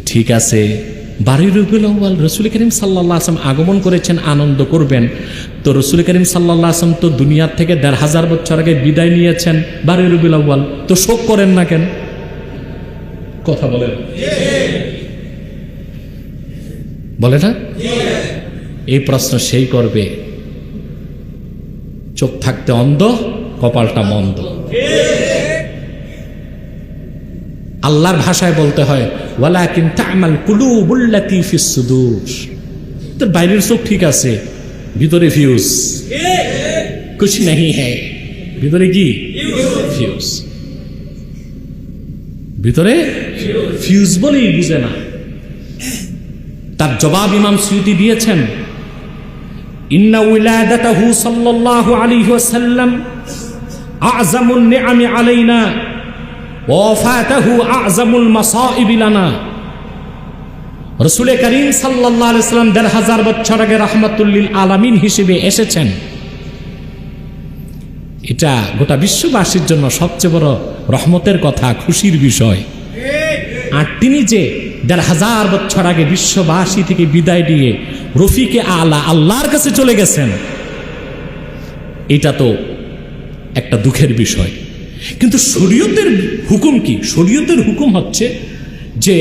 ঠিক আছে। বারোই রবিউল আউ্বাল রসুল করিম সাল্লাহ আসলাম আগমন করেছেন, আনন্দ করবেন। তো রসুল করিম সাল্লাহ আসলাম তো দুনিয়ার থেকে দেড় হাজার বছর আগে বিদায় নিয়েছেন বারোই রবিউল আউ্বাল তো শোক করেন না কেন? কথা বলেন। বলে না? এই প্রশ্ন সেই করবে। চোখ থাকতে অন্ধ, কপালটা মন্দ। আল্লাহর ভাষায় বলতে হয় ওয়ালা কিন্তু আমাল কুলু বুল্লাতি ফিসুদুর তোর বাইরের চোখ ঠিক আছে, ভিতরে ফিউজ কুছ নাহি হ্যাঁ ভিতরে কি? ফিউজ ভিতরে ফিউজ বলেই বুঝে না। তার জবাব ইমাম স্মৃতি দিয়েছেন, ইন্না উইলাদাতাহু সাল্লাল্লাহু আলাইহি ওয়াসাল্লাম আযমুন নিআমি আলাইনা ওয়াফাতাহু আযমুল মাসাইব লানা। রসুল করিম সাল্লাহ আলাইসাল্লাম দেড় হাজার বছর আগে রহমতুল্লিল আলামিন হিসেবে এসেছেন। এটা গোটা বিশ্ববাসীর জন্য সবচেয়ে বড় রহমতের কথা, খুশির বিষয়। আর তিনি যে দেড় হাজার বছর আগে বিশ্ববাসী থেকে বিদায় দিয়ে রফিকে আলা আল্লাহর কাছে চলে গেছেন, এটা তো একটা দুঃখের বিষয়। কিন্তু শরীয়তের হুকুম কি? শরীয়তের হুকুম হচ্ছে যে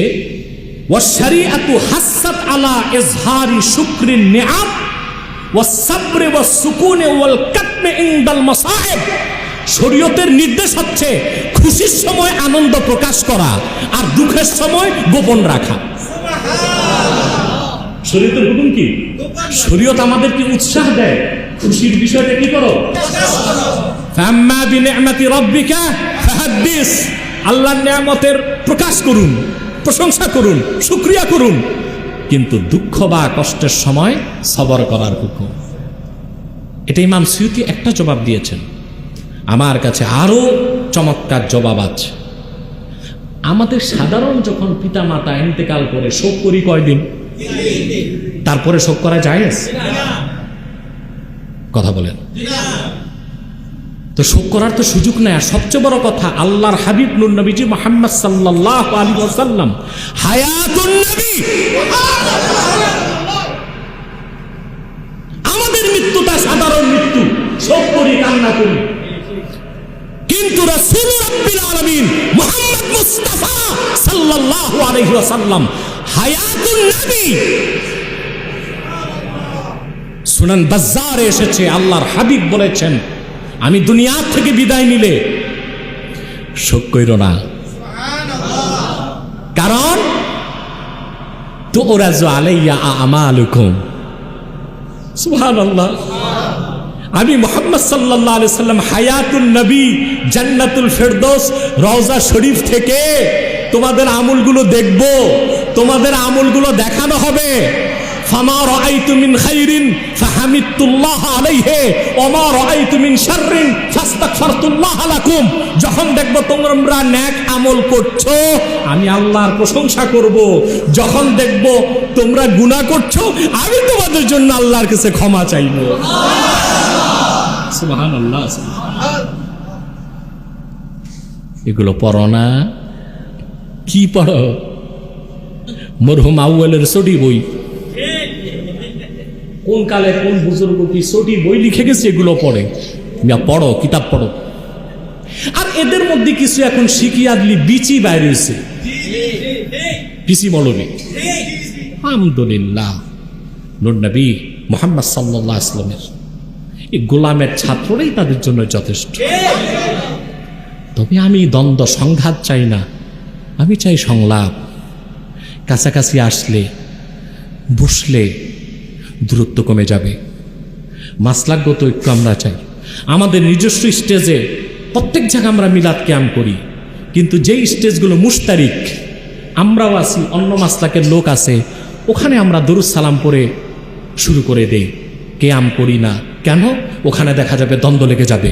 ওয়াশারিআতু হাসাত আলা ইজহারি শুকরিন নিআম ওয়াসসাবরি ওয়াসসুকুনি ওয়াল কাতমি ইনদাল মাসাইব শরীয়তের নির্দেশ হচ্ছে খুশির সময় আনন্দ প্রকাশ করা আর দুঃখের সময় গোপন রাখা। শরীয়তের হুকুম কি? শরীয়ত আমাদেরকে উৎসাহ দেয়। খুশির বিষয়টা কি করো? ফাম্মা বিনিআমাতি রাব্বিকা ফাহাদ্দিস। আল্লাহর নিয়ামতের প্রকাশ করুন, প্রশংসা করুন, শুকরিয়া করুন। কিন্তু দুঃখ বা কষ্টের সময় সবর করার হুকুম। এটা ইমাম সুয়ুতি একটা জবাব দিয়েছেন। আমার কাছে আরও চমৎকার জবাব আছে। আমাদের সাধারণ যখন পিতা মাতা ইন্তেকাল করে শোক করি কয়দিন? তারপরে শোক করা যায় কথা বলেন। তো শোক করার তো সুযোগ নেই, আর সবচেয়ে বড় কথা, আল্লাহর হাবিব নুর নবীজি মোহাম্মদ সাল্লাহ আলী ওসাল্লাম হায়াতুন আমাদের মৃত্যুটা সাধারণ মৃত্যু, শোক করি, কান্না করি। কিন্তু মুস্তাফা সাল্লাল্লাহু আলাইহি ওয়াসাল্লাম নবী সুনান বাজারে এসেছে, আল্লাহর হাবিব বলেছেন, আমি দুনিয়া থেকে বিদায় নিলে শোক কইর না। কারণ তো ওরা আলাইয়া আমালুকুম। সুবহানাল্লাহ। আমি মোহাম্মদ সাল্লাহ আলি সাল্লাম হায়াতুল নবী, জান্নাতুল ফেরদোস, রওজা শরীফ থেকে তোমাদের আমলগুলো দেখব, তোমাদের আমলগুলো দেখানো হবে। ফামা রাআইতু মিন খাইরিন ফাহামিদতুল্লাহ আলাইহি ওমা রাআইতু মিন শাররিন ফাস্তাগফারতুল্লাহ লাকুম। যখন দেখব তোমরা নেক আমল করছ, আমি আল্লাহর প্রশংসা করব। যখন দেখব তোমরা গুনাহ করছ, আমি তোমাদের জন্য আল্লাহর কাছে ক্ষমা চাইব। সুবহানাল্লাহ এগুলো পড়ো না। কি পড়ো? মরহুম আউয়ালের সডি বই। কোন কালে কোন বুজুর্গ কি সটি বই লিখে গেছে এগুলো পড়ে? পড়ো, কিতাব পড়ো। আর এদের মধ্যে কিছু এখন শিখি আদলি বিচি বাইরে হয়েছে পিসি মৌলবী। আলহামদুলিল্লাহ। নবী মোহাম্মদ সাল্লাহ আসলামের এই গোলামের ছাত্ররাই তাদের জন্য যথেষ্ট। তবে আমি দ্বন্দ্ব, সংঘাত চাই না। আমি চাই সংলাপ। কাছাকাছি আসলে, বসলে দূরত্ব কমে যাবে। মাসলাগত ঐক্য আমরা চাই। আমাদের নিজস্ব স্টেজে প্রত্যেক জায়গায় আমরা মিলাদ ক্যাম্প করি। কিন্তু যেই স্টেজগুলো মুশতারিক, আমরাও আছি, অন্য মাসলাকের লোক আছে, ওখানে আমরা দরুদ সালাম করে শুরু করে দেই। কেয়াম করি না। কেন? ওখানে দেখা যাবে দ্বন্দ্ব লেগে যাবে।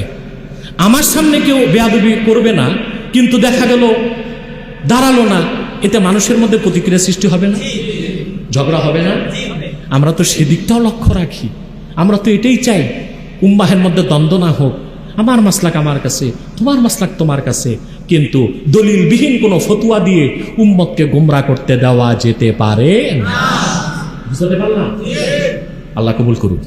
আমার সামনে কেউ বেয়াদবি করবে না, কিন্তু দেখা গেল দাঁড়াল না। এতে মানুষের মধ্যে প্রতিক্রিয়া সৃষ্টি হবে না? ঝগড়া হবে না? আমরা তো সেদিকটাও লক্ষ্য রাখি। আমরা তো এটাই চাই উম্মাহের মধ্যে দ্বন্দ্ব না হোক। আমার মাসলাক আমার কাছে তোমার মাসলাক তোমার কাছে। কিন্তু দলিলবিহীন কোনো ফতুয়া দিয়ে উম্মতকে গুমরা করতে দেওয়া যেতে পারে না। বুঝতে পারলাম? আল্লাহ কবুল করুন